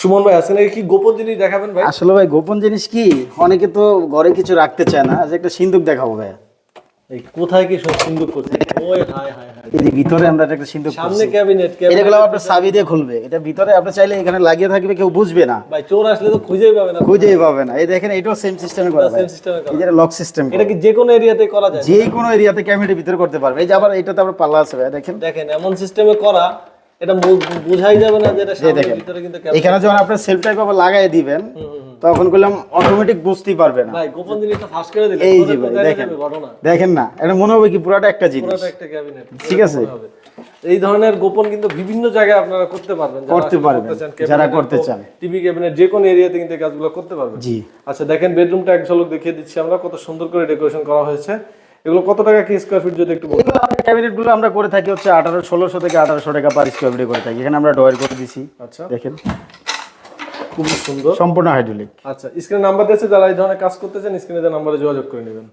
সুমন ভাই আছেন কি গোপন জিনিস দেখাবেন ভাই? আসলে ভাই গোপন জিনিস কি? অনেকে তো ঘরে কিছু রাখতে চায় না। যে একটা সিন্দুক দেখাবো ভাই এই কোথায় কি সব সিন্ধুক করছে ওই হায় হায় হায়। এই যে ভিতরে আমরা একটা সিন্দুক সামনে ক্যাবিনেট এটা গুলো আপনার চাবি দিয়ে খুলবে। এটা ভিতরে আপনি চাইলে এখানে লাগিয়ে থাকবে কেউ বুঝবে না। ভাই চোর আসলে তো খুঁজেই পাবে না। খুঁজেই পাবে না। এই দেখেন এটাও সেম সিস্টেমে করা সেম সিস্টেমে এই যে লক সিস্টেম এটা কি যে কোনো এরিয়াতে করা যায়? যে কোনো এরিয়াতে ক্যামেরার ভিতরে করতে পারবে। এই যে আবার এটাতে আবার পাল্লা আছে ভাই দেখেন। দেখেন এমন সিস্টেমে করা এটা বু- যাবে না যে এটা এই ভিতরে কিন্তু এখানে যখন আপনার সেলফ টাইপ আবার লাগাই দিবেন তখন করলাম অটোমেটিক বুঝতেই পারবে না। ভাই গোপন জিনিসটা ফাঁস করে দিলে এই যে ভাই দেখেন। দেখেন না এটা মনে হবে কি পুরাটা একটা জিনিস। পুরোটা একটা ক্যাবিনেট ঠিক আছে। এই ধরনের গোপন কিন্তু বিভিন্ন জায়গায় আপনারা করতে পারবেন। করতে পারবেন, যারা করতে চান। টিভি ক্যাবিনেট যে কোনো এরিয়াতে কিন্তু এই কাজগুলো করতে পারবেন। জি। আচ্ছা দেখেন বেডরুমটা এক ঝলক দেখিয়ে দিচ্ছি আমরা কত সুন্দর করে ডেকোরেশন করা হয়েছে। এগুলো কত টাকা কি স্কোয়ার ফিট যদি একটু বলুন ক্যাবিনেটগুলো আমরা করে থাকি হচ্ছে আঠারো ষোলোশো থেকে আঠারোশো টাকা পার স্কোয়ার ফিটে করে থাকি। এখানে আমরা ডয়ের করে দিছি। আচ্ছা। দেখেন। খুবই সুন্দর। সম্পূর্ণ হাইড্রোলিক আচ্ছা স্ক্রিনে নাম্বার দিয়েছে যারা এই ধরনের কাজ করতে চান স্ক্রিনে নাম্বারে যোগাযোগ করে নেবেন।